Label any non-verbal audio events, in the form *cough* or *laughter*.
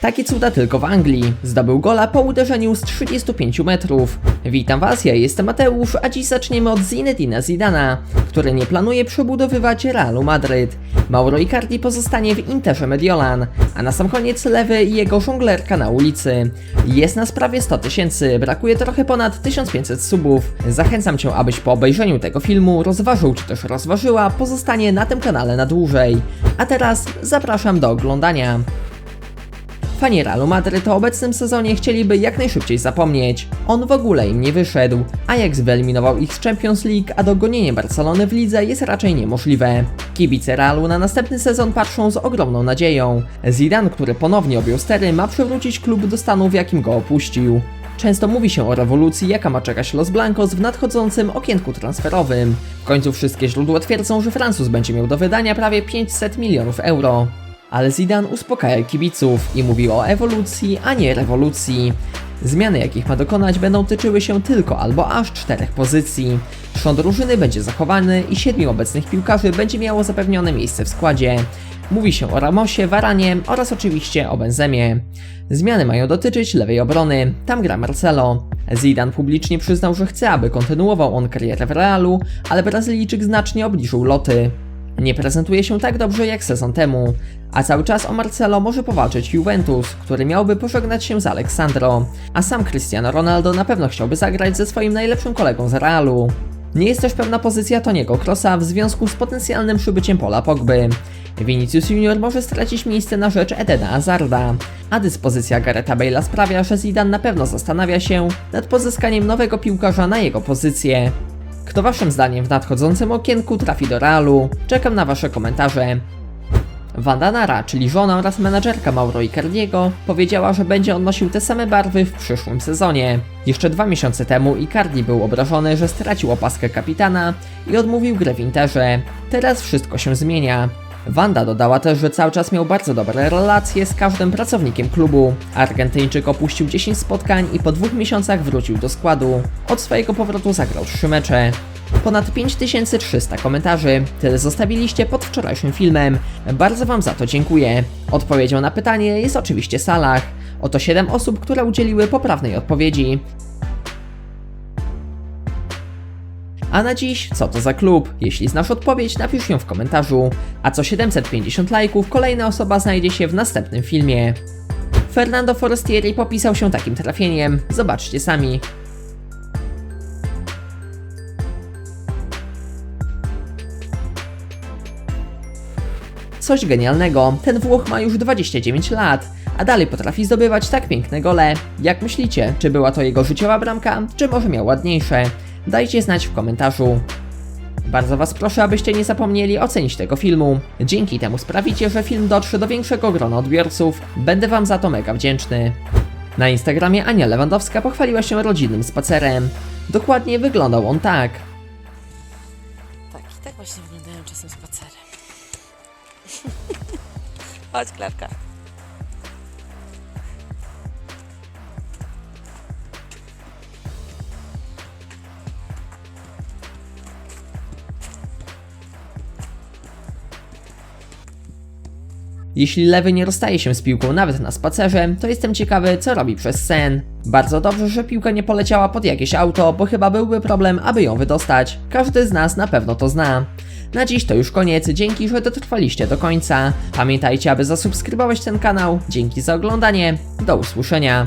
Takie cuda tylko w Anglii. Zdobył gola po uderzeniu z 35 metrów. Witam Was, ja jestem Mateusz, a dziś zaczniemy od Zinedina Zidana, który nie planuje przebudowywać Realu Madryt. Mauro Icardi pozostanie w Interze Mediolan, a na sam koniec lewy i jego żonglerka na ulicy. Jest nas prawie 100 tysięcy, brakuje trochę ponad 1500 subów. Zachęcam Cię, abyś po obejrzeniu tego filmu rozważył czy też rozważyła pozostanie na tym kanale na dłużej. A teraz zapraszam do oglądania. Fani Realu Madryt o obecnym sezonie chcieliby jak najszybciej zapomnieć. On w ogóle im nie wyszedł. Ajax wyeliminował ich z Champions League, a dogonienie Barcelony w lidze jest raczej niemożliwe. Kibice Realu na następny sezon patrzą z ogromną nadzieją. Zidane, który ponownie objął stery, ma przywrócić klub do stanu, w jakim go opuścił. Często mówi się o rewolucji, jaka ma czekać Los Blancos w nadchodzącym okienku transferowym. W końcu wszystkie źródła twierdzą, że Francuz będzie miał do wydania prawie 500 milionów euro. Ale Zidane uspokaja kibiców i mówi o ewolucji, a nie rewolucji. Zmiany, jakich ma dokonać, będą tyczyły się tylko albo aż czterech pozycji. Trzon drużyny będzie zachowany i siedmiu obecnych piłkarzy będzie miało zapewnione miejsce w składzie. Mówi się o Ramosie, Varanie oraz oczywiście o Benzemie. Zmiany mają dotyczyć lewej obrony, tam gra Marcelo. Zidane publicznie przyznał, że chce, aby kontynuował on karierę w Realu, ale Brazylijczyk znacznie obniżył loty. Nie prezentuje się tak dobrze jak sezon temu, a cały czas o Marcelo może powalczyć Juventus, który miałby pożegnać się z Aleksandro, a sam Cristiano Ronaldo na pewno chciałby zagrać ze swoim najlepszym kolegą z Realu. Nie jest też pewna pozycja Toniego Krosa w związku z potencjalnym przybyciem Pola Pogby. Vinicius Junior może stracić miejsce na rzecz Edena Hazarda, a dyspozycja Garetha Bale'a sprawia, że Zidane na pewno zastanawia się nad pozyskaniem nowego piłkarza na jego pozycję. Kto waszym zdaniem w nadchodzącym okienku trafi do Realu? Czekam na wasze komentarze. Wanda Nara, czyli żona oraz menadżerka Mauro Icardiego, powiedziała, że będzie on nosił te same barwy w przyszłym sezonie. Jeszcze dwa miesiące temu Icardi był obrażony, że stracił opaskę kapitana i odmówił grę w Interze. Teraz wszystko się zmienia. Wanda dodała też, że cały czas miał bardzo dobre relacje z każdym pracownikiem klubu. Argentyńczyk opuścił 10 spotkań i po dwóch miesiącach wrócił do składu. Od swojego powrotu zagrał 3 mecze. Ponad 5300 komentarzy. Tyle zostawiliście pod wczorajszym filmem. Bardzo Wam za to dziękuję. Odpowiedzią na pytanie jest oczywiście Salah. Oto 7 osób, które udzieliły poprawnej odpowiedzi. A na dziś, co to za klub? Jeśli znasz odpowiedź, napisz ją w komentarzu. A co 750 lajków, kolejna osoba znajdzie się w następnym filmie. Fernando Forestieri popisał się takim trafieniem. Zobaczcie sami. Coś genialnego, ten Włoch ma już 29 lat, a dalej potrafi zdobywać tak piękne gole. Jak myślicie, czy była to jego życiowa bramka, czy może miał ładniejsze? Dajcie znać w komentarzu. Bardzo Was proszę, abyście nie zapomnieli ocenić tego filmu. Dzięki temu sprawicie, że film dotrze do większego grona odbiorców. Będę Wam za to mega wdzięczny. Na Instagramie Ania Lewandowska pochwaliła się rodzinnym spacerem. Dokładnie wyglądał on tak. Tak, i tak właśnie wyglądają czasem spacery. *laughs* Chodź, Klarka. Jeśli lewy nie rozstaje się z piłką nawet na spacerze, to jestem ciekawy, co robi przez sen. Bardzo dobrze, że piłka nie poleciała pod jakieś auto, bo chyba byłby problem, aby ją wydostać. Każdy z nas na pewno to zna. Na dziś to już koniec, dzięki, że dotrwaliście do końca. Pamiętajcie, aby zasubskrybować ten kanał. Dzięki za oglądanie. Do usłyszenia.